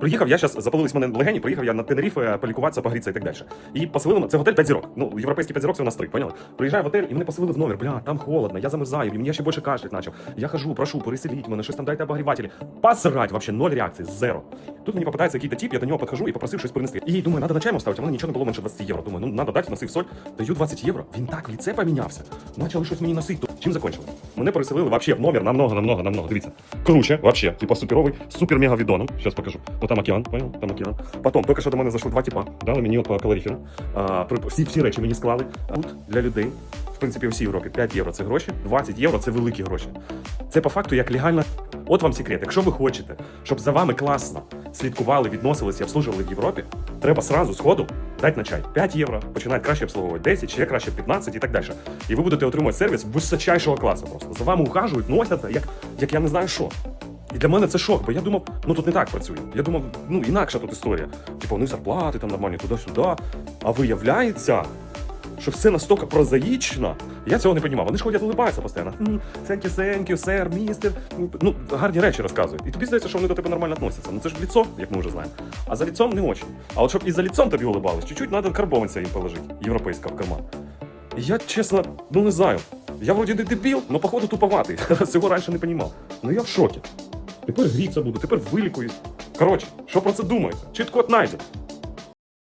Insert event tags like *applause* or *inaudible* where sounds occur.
Приїхав, я зараз запалились мене легені, приїхав я на Тенеріфе полікуватися, погрітися і так далі. І поселили мене, це готель 5 зірок. Ну, європейський 5 зірок це у нас три, поняли? Приїжджаю в готель, і мене поселили в номер. Бля, там холодно, я замерзаю, і мені ще більше кашлять почав. Я хожу, прошу, переселіть мене, щось там дайте обогрівателі. Посрать, вообще, ноль реакції, зеро. Тут мені попадається якийсь тип, я до нього підхожу і попросив щось принести. І думаю, надо на чай ставити, а мене нічого не було менше 20 євро. Думаю, ну надо дати, носив соль, даю 20 євро. Він так в ліце помінявся. Почали щось мені носити. Чим закончили? Мене переселили вообще в номер намного, намного, намного. Дивіться. Круче, вообще, типа суперовий, супер мега відоном. Сейчас покажу. Вот там океан, понял? Там океан. Потом, тільки що до мене зайшли два типа. Дали мені по калоріферу. Всі, всі речі мені склали. Тут для людей. В принципі, у всій Європі 5 євро це гроші, 20 євро це великі гроші. Це по факту як легальна. От вам секрет. Якщо ви хочете, щоб за вами класно слідкували, відносилися і обслужували в Європі, треба сразу сходу дати на чай 5 євро, починають краще обслуговувати 10, ще краще 15 і так далі. І ви будете отримувати сервіс височайшого класу. Просто за вами ухажують, носяться, як, як я не знаю що. І для мене це шок, бо я думав, ну тут не так працює. Я думав, ну інакша тут історія. Типу, вони зарплати там нормальні туди-сюди. А виявляється, що все настільки прозаїчно, я цього не розумів. Вони ж ходять улибаються постійно. Сенькю, сенькю, сер, містер. Ну, гарні речі розказують. І тобі здається, що вони до тебе нормально відносяться. Ну це ж ліцо, як ми вже знаємо. А за ліцом не очень. А от щоб і за ліцом тобі улибались, чуть-чуть треба карбованця їм положити, європейського в карман. І Я чесно, ну не знаю. Я вроді не дебіл, але походу туповатий. *laughs* Цього раніше не розумів. Ну я в шокі. Тепер гріться буду, тепер вилікуюсь. Коротше, що про це думаєте? Чітко знайдете.